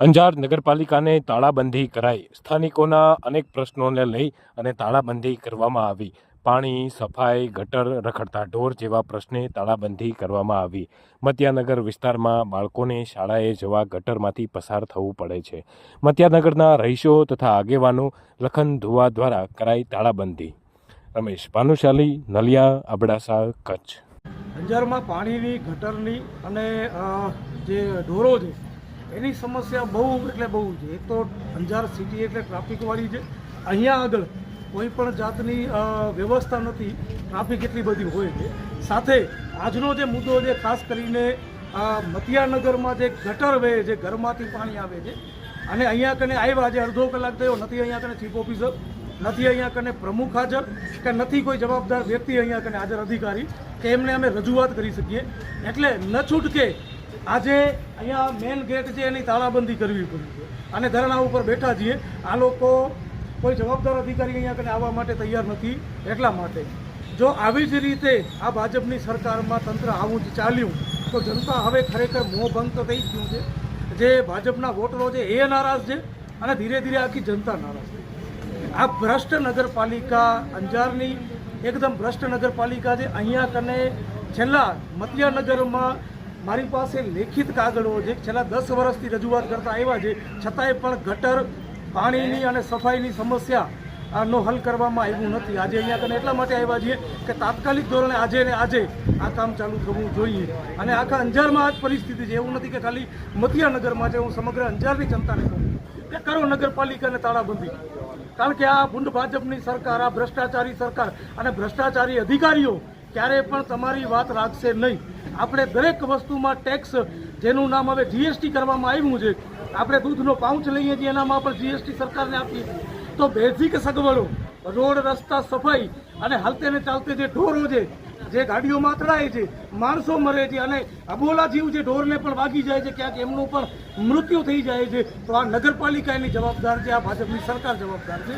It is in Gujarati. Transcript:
અંજાર નગરપાલિકાને તાળાબંધી કરાઈ. સ્થાનિકોના અનેક પ્રશ્નોને લઈ અને તાળાબંધી કરવામાં આવી. પાણી, સફાઈ, ગટર, રખડતા ઢોર જેવા પ્રશ્ને તાળાબંધી કરવામાં આવી. મત્યાનગર વિસ્તારમાં બાળકોને શાળાએ જવા ગટરમાંથી પસાર થવું પડે છે. મત્યાનગરના રહીશો તથા આગેવાનો લખન ધુવા દ્વારા કરાઈ તાળાબંધી. રમેશ ભાનુશાલી, નલિયા, અબડાસા, કચ્છ. અંજારમાં પાણીની, ગટરની અને જે ઢોરો છે એની સમસ્યા બહુ એટલે બહુ છે. એક તો અંજાર સિટી એટલે ટ્રાફિકવાળી છે. અહીંયા આગળ કોઈ પણ જાતની વ્યવસ્થા નથી. ટ્રાફિક એટલી બધી હોય છે. સાથે આજનો જે મુદ્દો છે, ખાસ કરીને મતિયાનગરમાં જે ગટર વહે છે, ઘરમાંથી પાણી આવે છે, અને અહીંયા કને આવ્યા આજે અડધો કલાક થયો, નથી અહીંયા કને ચીફ ઓફિસર નથી અહીંયા કને પ્રમુખ હાજર, કે નથી કોઈ જવાબદાર વ્યક્તિ અહીંયા કને હાજર અધિકારી, કે એમને અમે રજૂઆત કરી શકીએ. એટલે ન છૂટકે આજે અહીંયા મેન ગેટ છે એની તાળાબંધી કરવી પડી છે. અને ધરણા ઉપર બેઠા છીએ. આ લોકો કોઈ જવાબદાર અધિકારી અહીંયા કને આવવા માટે તૈયાર નથી એટલા માટે. જો આવી જ રીતે આ ભાજપની સરકારમાં તંત્ર આવું જ ચાલ્યું, તો જનતા હવે ખરેખર મોહભંગ તો થઈ ગયું છે. જે ભાજપના વોટરો છે એ નારાજ છે અને ધીરે ધીરે આખી જનતા નારાજ છે. આ ભ્રષ્ટ નગરપાલિકા અંજારની એકદમ ભ્રષ્ટ નગરપાલિકા છે. અહીંયા કને છેલ્લા મતિયાનગરમાં મારી પાસે લેખિત કાગળો જે છેલ્લા દસ વર્ષથી રજૂઆત કરતા આવ્યા છે. છતાંય પણ ગટર, પાણીની અને સફાઈની સમસ્યા નો હલ કરવામાં આવ્યું નથી. આજે અહીંયા કને એટલા માટે આવ્યા છીએ કે તાત્કાલિક ધોરણે આજે ને આજે આ કામ ચાલુ થવું જોઈએ. અને આખા અંજારમાં આ પરિસ્થિતિ છે. એવું નથી કે ખાલી મતિયાનગરમાં છે. હું સમગ્ર અંજારની જનતાને કહું કે કરો નગરપાલિકાને તાળાબંધી. કારણ કે આ ભૂંડ ભાજપની સરકાર, આ ભ્રષ્ટાચારી સરકાર અને ભ્રષ્ટાચારી અધિકારીઓ ક્યારેય પણ તમારી વાત રાખશે નહીં. આપણે દરેક વસ્તુમાં ટેક્સ જેનું નામ હવે જીએસટી કરવામાં આવ્યું છે, આપણે દૂધનો પાઉચ લઈએ છીએ, એનામાં પણ જીએસટી સરકારને આપીએ તો બેઝિક સગવડો, રોડ, રસ્તા, સફાઈ અને હાલતે ને ચાલતે જે ઢોરો છે, જે ગાડીઓમાં અથડાય છે, માણસો મરે છે અને અબોલા જીવ જે ઢોરને પણ વાગી જાય છે, ક્યાંક એમનું પણ મૃત્યુ થઈ જાય છે, તો આ નગરપાલિકા એની જવાબદાર છે, આ ભાજપની સરકાર જવાબદાર છે.